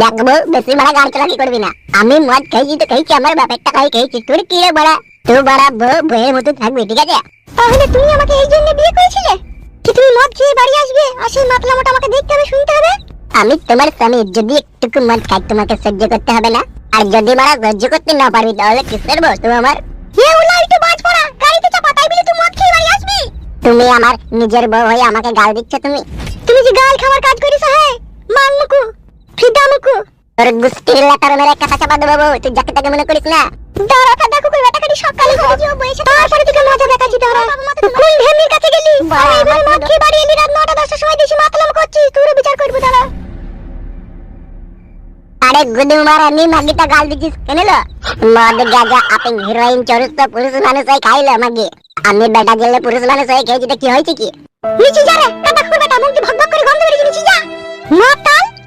দেখব বেশি বড় চালাকি করবি না? আমি মদ তো আমার তোর কি রে বড়া? বড়া বউ বইয়ের মতো ঠিক আছে? তাহলে তুমি আমাকে এই জন্য বিয়ে করেছিলে? কি তুমি মদ খেয়ে বাড়ি আসবে? আর সেই মাতলা মোটা আমাকে দেখতে হবে, শুনতে হবে? আমি তোমার স্বামী, যদি একটুকু মদ খাই, তোমাকে সহ্য করতে হবে না? আর যদি মারা সহ্য করতে না পারবি, তাহলে কিসের বউ? তুমি আমার একটু বাজ পড়া, গাড়িতে চাপা, তাই বলে মদ খেয়ে বাড়ি আসবি? তুমি আমার নিজের বউ হয়ে আমাকে গাল দিচ্ছ তুমি? তুমি যে গাল খাওয়ার কাজ করিস হ্যাঁ মান মুকু ফিদা মুকু তোর গুস্তির লাটার মেরে কাটা চাপা দেবো বউ তুই যাকে তাকে মনে করিস না? দাঁড়া কাদা কুকুর বেটা কাটি সকালে ঘরে যাও বসে তারপরে তোকে মজা দেখাচ্ছি দাঁড়া কোন ঢেমির কাছে গেলি। আমি এবারে মদ খেয়ে বাড়ি এলি রাত নটা দশটার সময় দেশি মাতলাম করছিস। তোর বিচার করব দাঁড়া। আরে গুদু মারা নি মাগিটা গাল দিছিস কেন লো মদ গাজা আপেন হিরোইন চরুস পুরুষ মানুষ হয়ে খাইলো মাগি। আমি বেটা গেলে পুরুষ মানুষ হয়ে খেয়েছি তো কি হয়েছে কি? নিচে যা রে কাটা খুব বেটা মুখ ভক ভক করে গন্ধ বেরিয়েছে নিচে যা। মাতাল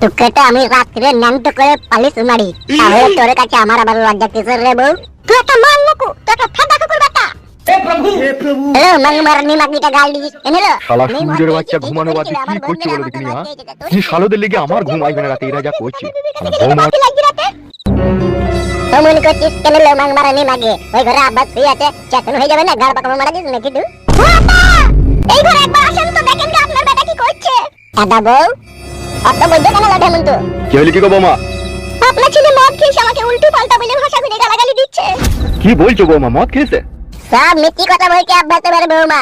তোকে তো আমি রাত্রে ন্যাংট করে পালিশ মারি। তাহলে তোর কাছে আমার আবার লজ্জা কিসের রে বউ? তুই একটা মান মুকু তুই একটা ফেদা কুকুর বেটা হ্যাঁ? কি শালোদের লেগে আমার ঘুম আসবে না রাতে এরা যা করছে। বৌমা করছিস কেন লো মারানি মাগে। ওই ঘরে আব্বাস শুয়ে আছে চেতন হয়ে যাবে না গাড় পাকামো মারা দিস নাকি তুই? এই ঘরে একবার আসেন তো দেখেন আপনার বেটা কি করছে। দাদা বউ অত বৈদ্য কেন লাঠে মন্তু কি হইলে কি গো বৌমা? আপনার ছেলে মদ খেয়েছে আমাকে উল্টো পাল্টা বলে ভাষা করে গালাগালি দিচ্ছে। কি বলছো বৌমা মদ খেয়েছে? সব মিথ্যি কথা বলছে আব্বাস তোমার বৌমা।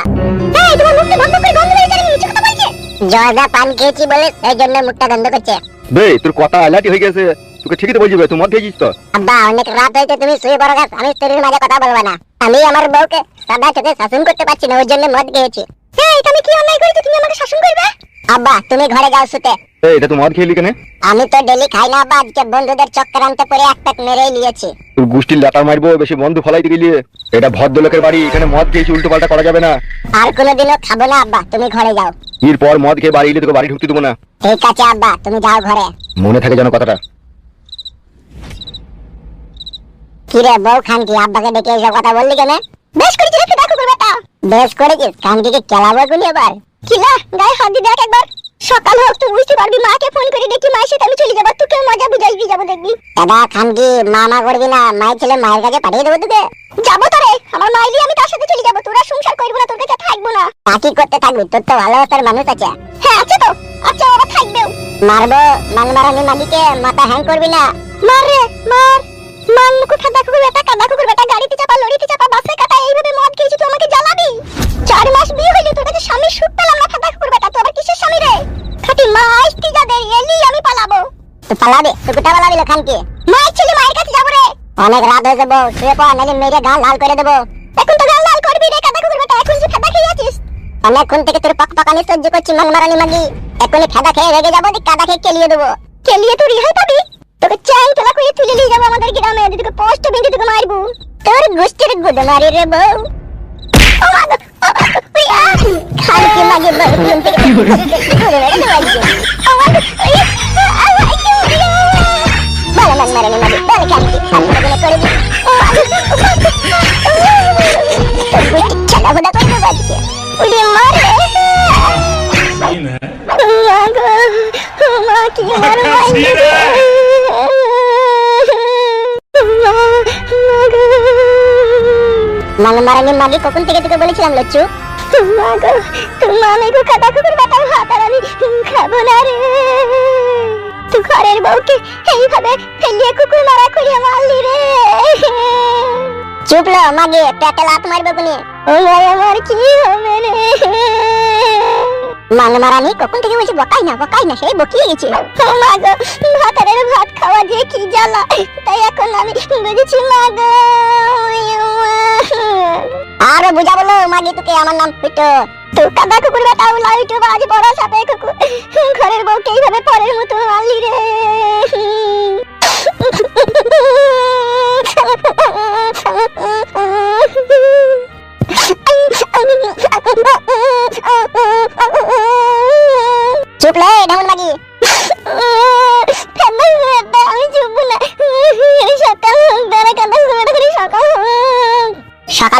এই তোমার মুখটা বন্ধ করে গন্ধ বেরিয়ে যাবে মিথ্যে কথা বলছে। জয়দা পান খেয়েছি বলে সেই জন্য মুখটা গন্ধ করছে। বে তোর কথা আলাটি হয়ে গেছে। তোকে ঠিকই তো বলছি তুই মদ খেয়েছিস তো? আব্বা অনেক রাত হয়েছে তুমি শুয়ে পড়ো গাছ আমি স্ত্রীর মাঝে কথা বলব না। আমি আমার বউকে সাদা চোখে শাসন করতে পারছি না ওর জন্য মদ খেয়েছি। এই তুমি কি অন্যায় করেছ তুমি আমাকে শাসন করবে? আব্বা তুমি ঘরে যাও শুতে। এই এটা তুই মদ খেলি কেন? আমি তো ডেলি খাই না আব্বা আজকে বন্ধুদের চক্রান্তে পরে এক প্যাক মেরেই নিয়েছি। তোর গোষ্ঠীর লাটার মারবো বেশি বন্ধু ফলাইতে গেলি এটা ভদ্রলোকের বাড়ি এখানে মদ খেয়েছি উল্টো পাল্টা করা যাবে না। আর কোনোদিনও খাব না আব্বা তুমি ঘরে যাও। এরপর মদ খেয়ে বাড়ি এলে তোকে বাড়ি ঢুকতে দেবো না। ঠিক আছে আব্বা তুমি যাও ঘরে। মনে থাকে যেন কথাটা। কি রে বউ খানকি আব্বাকে ডেকে এইসব কথা বললি কেন? বেশ করেছিস রে দেখো বেটা। বেশ করেছিস খানকিকে কেলাবো গুলি এবার। কিলা গায়ে হাত দিয়ে দেখ একবার। সকাল হোক তুই বুঝতে পারবি মাকে ফোন করে দেখি মায়ের সাথে আমি চলে যাব তোকে মজা বুঝাইবি যাব দেখবি। দাদা খানকি মামা করবি না? মায়ের ছেলে মায়ের কাছে পাঠিয়ে দেবো তোকে? যাব তো রে আমার মাইলি আমি তার সাথে চলে যাব তোরা সংসার করব না তোর কাছে থাকব না। চাকরি করতে থাকবি? তোর তো ভালোবাসার মানুষ আছে। হ্যাঁ আছে তো। আচ্ছা ওরা থাকবেও। মারবো মান মারানি মালিকে মাথা হ্যাং করবি না? মার রে মার। মুখে খাদা কুকুর বেটা কাদা কুকুর বেটা গাড়িতে চাপা লরিতে চাপা বাসে কাটা এইভাবে মদ খেয়েছি তুই আমাকে জ্বালাবি? চার মাস বিয়ে হইলে তোর কাছে স্বামীর সুখ পেলাম না খাদা কুকুর বেটা তুই আবার কিসের স্বামী রে? খাটি মা আসতি যা দেরি এলি আমি পালাবো। তুই পালাবি? তুই কোথা পালাবি খান কি মায়ের ছেলে মায়ের কাছে যাব রে। অনেক রাত হয়ে যাব শুয়ে পড় নাহলে মেরে গাল লাল করে দেবো। এখন তো গাল লাল করবি রে কাদা কুকুর বেটা এখন যে খাদা খেয়ে আছিস? অনেকক্ষণ থেকে তোর পাক পাকানি সহ্য করছি মাগি। এখনই খাদা খেয়ে রেগে যাব দি কাদা খেয়ে কেলিয়ে দেবো। কেলিয়ে তুই রিহাই পাবি? তোকে চ্যাং তোলা করে তুলে নিয়ে যাব আমাদের গ্রামে তোকে পোস্ট ভেঙে তোকে মারবো তোর গোষ্ঠীর গুদ মারি রে বউ খালকে থেকে ঘুরে বেড়ে আজকে। মাংমারানি মাগি কখন থেকে তোকে বলেছিলাম লচ্ছু মা গো তোমা আমি গো কাটা কুকুর বাটা ভাত আর আমি খাব না রে। তুই ঘরের বউকে এইভাবে ফেলিয়ে কুকুর মারা করিয়ে মারলি রে। চুপ লো মাগে পেটে লাত মারবে কোনি? ও ভাই আমার কি হবে রে? মাংমারানি কখন থেকে বলছি, বকাই না বকাই না, সেই বকিয়ে গেছে। মা গো, ভাতারের ভাত খাওয়া যে কি জ্বালা। তাই এখন আমি বুঝেছি মা গো আরে বুঝা বলো মাগি তোকে, আমার নাম পিটো। তো কাদা কুকুর বেটা লাইটো বাজ বড় সাপে কুকুর।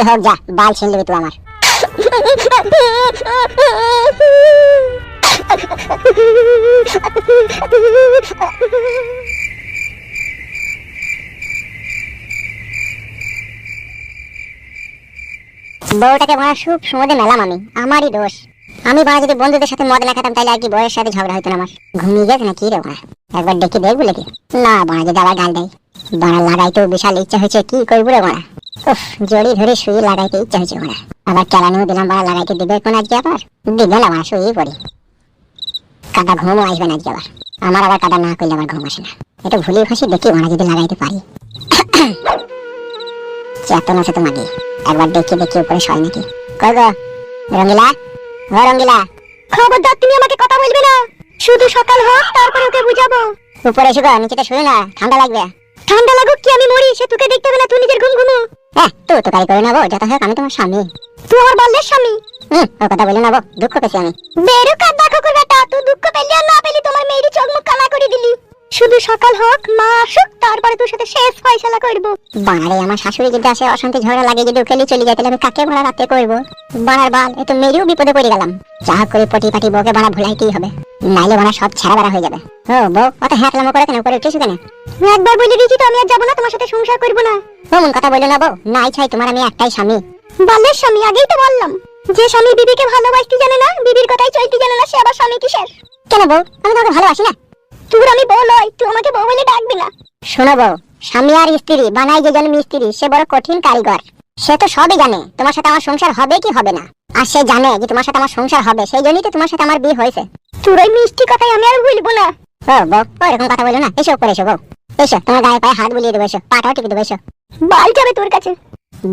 হোক, যা বাল ছিন নিবি তুই আমার। বউটাকে মারা খুব সমুদে মেলাম আমি, আমারই দোষ। আমি বাড়া যদি বন্ধুদের সাথে মদ না খেতাম তাহলে আর কি বউয়ের সাথে ঝগড়া হইতো আমার। ঘুমিয়ে গেছে না কি রে বাড়া একবার ডেকে দেখব নাকি? না, বাড়া যদি আবার গাল দেয়। বাড়া লাগাইতেও বিশাল ইচ্ছা হয়েছে, কি করব রে বাড়া? জড়ি ধরে হয়েছে বাড়া আবার দিলাম বাড়া লাগাইতে দিবে কোন আজকে আবার? দিবে না শুয়েই পড়ি ঘুমও আসবে না আজকে আবার। আমার আবার না করলে আবার ঘুম আসে না। এটা ভুলি ফাঁসি দেখি বাড়া যদি লাগাইতে পারি। চেতন আছে একবার দেখে দেখে উপরে সয় নাকি। কই গো? রঙ্গিলা? ও রঙ্গিলা। খবরদার তুমি আমাকে কথা বলবে না। শুধু সকাল হোক তারপরে ওকে বুঝাবো। উপরে এসো গো নিচেতে শুয়ে না ঠান্ডা লাগবে। ঠান্ডা লাগুক কি আমি মরি সে তোকে দেখতে হবে না তুই নিজের ঘুম ঘুমু। হ্যাঁ তো তো তাই করে নেব যত হোক আমি তোমার স্বামী। তুই আমার বললে স্বামী? হুম ও কথা বলে নেব দুঃখ পেয়েছি আমি। বেরো কাদা কুকুর বেটা তুই দুঃখ পেলি আর না পেলি তোমার মেয়েরই চোখ মুখ কানা করে দিলি। শুধু সকাল হোক মা আসুক তারপরে তোর সাথে শেষ ফয়সালা করব। বাড়ারে আমার শাশুড়ি যদি আসে অশান্তি ঝগড়া লাগে যদি উকেলি চলে যায় তাহলে আমি কাকে ভাড়া রাতে করব? বাড়ার বাল এ তো মেরিও বিপদে পড়ে গেলাম। যা করে পটি পাটি বউকে বাড়া ভুলাইতেই হবে। নাইলে বাড়া সব ছেড়া বেড়া হয়ে যাবে। ও বউ অত হ্যাকলামো করে কেন? করে উঠেছো কেন? একবার বলে দিয়েছি তো আমি আর যাব না তোমার সাথে সংসার করব না। অমন কথা বলে না বউ। নাই ছাই তোমার আমি একটাই স্বামী। বালের স্বামী আগেই তো বললাম। যে স্বামী বিবিকে ভালোবাসতে জানে না বিবির কথাই চলতে জানে না সে আবার স্বামী কিসের? কেন বউ? আমি তোমাকে ভালোবাসি না। তোর আমি বউ লই তুই আমাকে বউ বলে ডাকবি না। শোনো বউ স্বামী আর স্ত্রী বানাই যে জন মিস্ত্রি সে বড় কঠিন কারিগর। সে তো সবই জানে তোমার সাথে আমার সংসার হবে কি হবে না। আর সে জানে যে তোমার সাথে আমার সংসার হবে সেই জন্যই তো তোমার সাথে আমার বিয়ে হয়েছে। তোর ওই মিষ্টি কথাই আমি আর ভুলবো না। ও বউ এরকম কথা বলো না। এসো উপরে এসো বউ। এসো তোমার গায়ে পায়ে হাত বুলিয়ে দেবো এসো। পাটাও টিপে দেবো এসো। বাল যাবে তোর কাছে।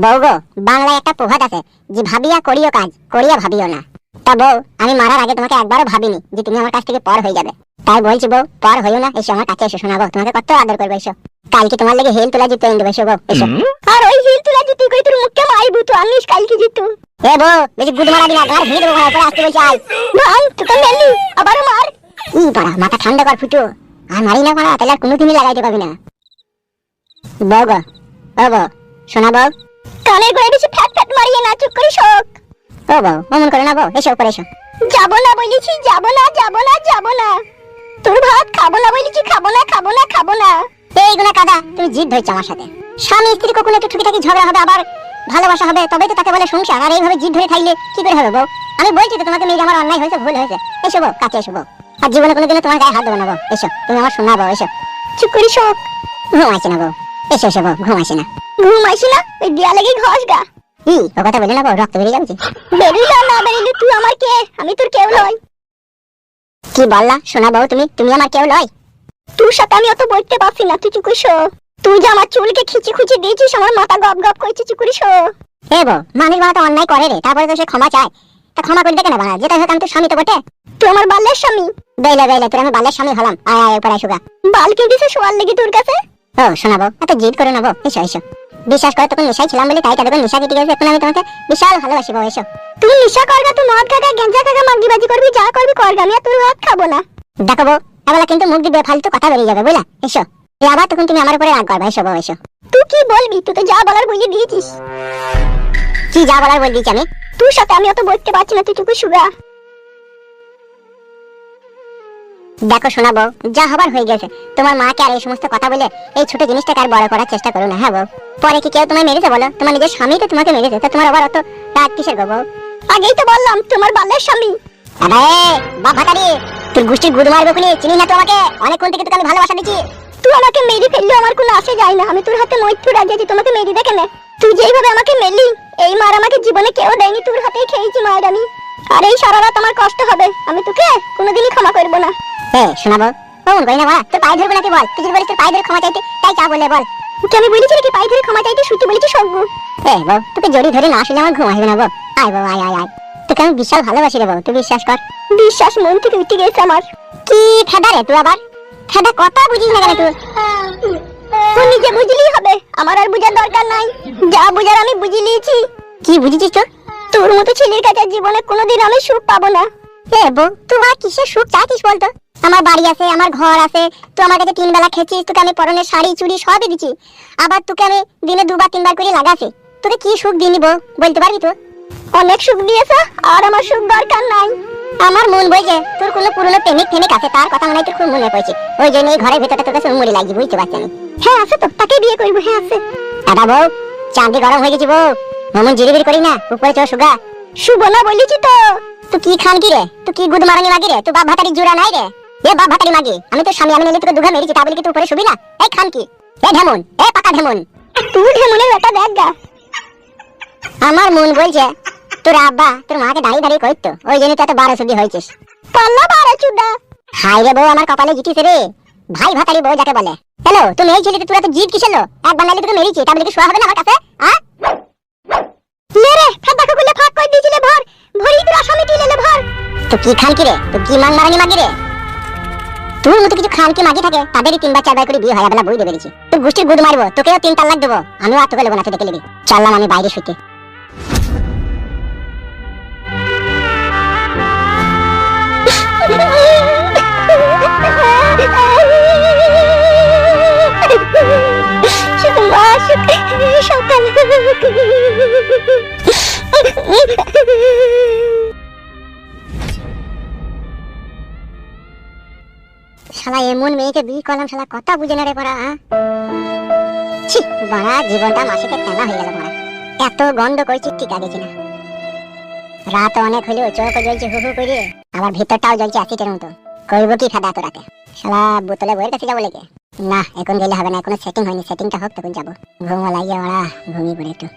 বউ গো বাংলায় একটা প্রভাত আছে যে ভাবিয়া করিও কাজ করিয়া ভাবিও না। তা বউ আমি মারার আগে তোমাকে একবারও ভাবিনি যে তুমি আমার কাছ থেকে পর হয়ে যাবে। তাই বলছি বউ পর হইও না এসো আমার কাছে এসো শোনাবো তোমাকে কত আদর করব এসো। কালকে তোমার লেগে হিল তোলা জুতো এনে দেবো এসো বউ এসো। আর ওই হিল তোলা জুতো কই তোর মুখে মারবো তো আনিস কালকে জুতো এ বউ বেশি গুদ মারা দিনা ঘর ভেঙে দেবো ঘরে আসতে বলছি আই ভাই তোকে মেলি আবার মার। ই বাড়া মাথা ঠান্ডা কর ফুটো। আর মারি না বাড়া তাহলে আর কোনোদিনই লাগাইতে পাবি না। বউ গো ও বউ শোনা বউ। কানের গোড়ায় বেশি ফ্যাট ফ্যাট মারিয়ে না চুপ করে শোক না না কি বউ? আমি বলছি তোমাকে, মেয়ে, আমার অন্যায় হয়েছে, ভুল হয়েছে। এসো বউ, কাছে এসো বউ। আর জীবনে কোনোদিনও তোমার গায়ে হাত দেবো না বউ। এসো, তুমি আমার শোনা বউ, এসো। চুপ করি শোক। ঘুম না বউ। এসো এসো বউ, ঘুম না। ঘুম আসে না? ওই দেয়ালে গিয়ে ঘষ গা তো অন্যায় করে রে, তারপরে তো সে ক্ষমা চায়। ক্ষমা করে দেখে না যেটা তো স্বামী তো বটে। তুই আমার বাল্যের স্বামী। বেলে বেলে তোর আমি বাল্যের স্বামী হলাম। আয় বাল দিছে শোয়ার লেগে তোর কাছে? ও শোনাবো এত জিদ করে নেব এসো এসো। বিশ্বাস করে তখন নেশায় ছিলাম বলে তাই তাদের নেশা কেটে গেছে। এখন আমি তোমাকে বিশাল ভালোবাসি বউ এসো। তুমি নেশা করগা তুই মদ খাগা গেঞ্জা খাগা মাগি বাজি করবি যা করবি করগা আমি আর তোর ভাত খাব না। দেখো বউ এবেলা কিন্তু মুখ দিবে ফালতু কথা বেরিয়ে যাবে বুঝলা? এসো। এ আবার তখন তুমি আমার উপরে রাগ করবে এসো বউ এসো। তুই কি বলবি? তুই তো যা বলার বলে দিয়েছিস। কি যা বলার বলে দিয়েছি আমি? তোর সাথে আমি অত বলতে পারছি না তুই টুকু সুগা দেখো শোনাবো, যা হবার হয়ে গেছে। তোমার মাকে আর এই সমস্ত কথা বলে এই ছোট জিনিসটাকে আর বড় করার চেষ্টা করো না হ্যাঁ বউ? পরে কি কেউ তোমায় মেরেছে বলো? তোমার নিজের স্বামী তো তোমাকে মেরেছে, তা তোমার আবার অত রাগ কিসের গো বউ? আগেই তো বললাম, তোমার বালের স্বামী। আরে গুদ মারবে কোনি চিনি না তোমাকে অনেকক্ষণ থেকে তোকে আমি ভালোবাসা দিচ্ছি। তুই আমাকে মেরে ফেললে আমার কোনো আসে যায় না। আমি তোর হাতে মৈত্র রাজি তোমাকে মেরে দেখে না। তুই যেইভাবে আমাকে মেলি, এই মার আমাকে জীবনে কেউ দেয়নি, তোর হাতেই খেয়েছি মায়ের আমি। আর এই সারা রাত আমার কষ্ট হবে। আমি তোকে কোনোদিনই ক্ষমা করব না। এ শোনাবো ওমন কই না বাড়া তোর পায়ে ধরবো নাকি বল? তুই বলিস তোর পায়ে ধরে ক্ষমা চাইতে তাই চা বলে বল। তুই আমি বলেছি নাকি পায়ে ধরে ক্ষমা চাইতে? শুতে বলেছি সগ্গু এ বউ তোকে জড়ি ধরে না আসলে আমার ঘুম আসবে না বউ। আয় বউ আয় আয় আয়। তোকে আমি বিশাল ভালোবাসি রে বউ। তুই বিশ্বাস কর। বিশ্বাস মন থেকে উঠে গেছে আমার। কি ফেদা রে তুই আবার? ফেদা কথা বুঝিস না কেন তুই? তুই নিজে বুঝলেই হবে। আমার আর বুঝার দরকার নাই। যা বুঝার আমি বুঝে নিয়েছি। কি বুঝেছিস তোর? তোর মতো ছেলের কাছে জীবনে কোনোদিন আমি সুখ পাবো না। এ বউ কিসের সুখ চাইছিস বলতো? আমার বাড়ি আছে, আমার ঘর আছে, তুই আমার কাছে তিন বেলা খেয়েছিস, তোকে আমি পরনের শাড়ি, চুড়ি সবই দিচ্ছি। আবার তোকে আমি দিনে দুবার, তিনবার করে লাগাছি তোকে কি সুখ বলতে পারবি তো? অনেক সুখ আর আমার সুখ দরকার নাই। আমার মন বইছে তোর কোনো পুরনো প্রেমিক আছে, তার কথা মনে হয় তোর খুব মনে পড়ছে। ওই জন্য এই ঘরের ভিতরটা তোকে মুড়ি লাগছে বুঝতে পারছি আমি। হ্যাঁ আছে তো, তাকে বিয়ে করব হ্যাঁ আছে। দাদা বউ, চাঁদি গরম হয়ে গেছি বউ। মমন জিরিবিরি করি না উপরে চো সুগা। শুভ না বলেছি তো। তুই কি খান কি রে? তুই কি গুদ মারানি মাগি রে? তুই বাপ ভাতারি জোড়া নাই রে? এ বাপ ভাতারি মাগি আমি তো স্বামী আমি নিলে তোকে দুঘা মেরেছি তা বলি কি তুই উপরে শুবি না? এই খান কি? এ ঢেমন এ পাকা ঢেমন। তুই ঢেমনের বেটা দেখ গা। আমার মন বলছে তোর আব্বা তোর মাকে দাঁড়িয়ে দাঁড়িয়ে করতো ওই জন্য তুই এত বারো সুদি হয়েছিস পাল্লা বারো চুদা। হাই রে বউ আমার কপালে জিতিস রে। ভাই ভাতারি বউ যাকে বলে। হ্যালো তুমি এই ছেলেতে তোরা তো জিত কিসের লো? এক বাঙালি তোকে মেরেছি তা বলে কি শোয়া হবে না আমার কাছে? হ্যাঁ মেরে কই দিছিলে ভর। ভরি তুই ভর। তো কি খান কি রে? তো কি মাং মারানি মাগি রে? তোর মতো কিছু খান কি মাগি থাকে? তাদেরই তিনবার চারবার করে বিয়ে হয় বেলা বই দেবে গুদ মারবো, তোকেও তিন তালাক দেবো। আমিও আর তোকে লেবো না, তুই দেখে নিবি। চাললাম আমি বাইরে শুতে এমন মেয়েকে বিয়ে করলাম, শালা, কথা বুঝে না রে পড়া ছি, বাড়া, জীবনটা মাসিকে তেনা হয়ে গেল পড়া। এত গন্ধ করছি ঠিক আগেছি না রাত অনেক হলেও চোখ জ্বলছে, হু হু করে আবার ভিতরটাও জ্বলছে অ্যাসিডের মতো। করব কি খাদা তো রাতে শালা, বোতলে বইয়ের কাছে যাব লেগে? না, এখন গেলে হবে না, এখনও সেটিং হয়নি সেটিংটা হোক, তখন যাব। ঘুমো লাগিয়ে ওরা ঘুমিয়ে পড়ে একটু।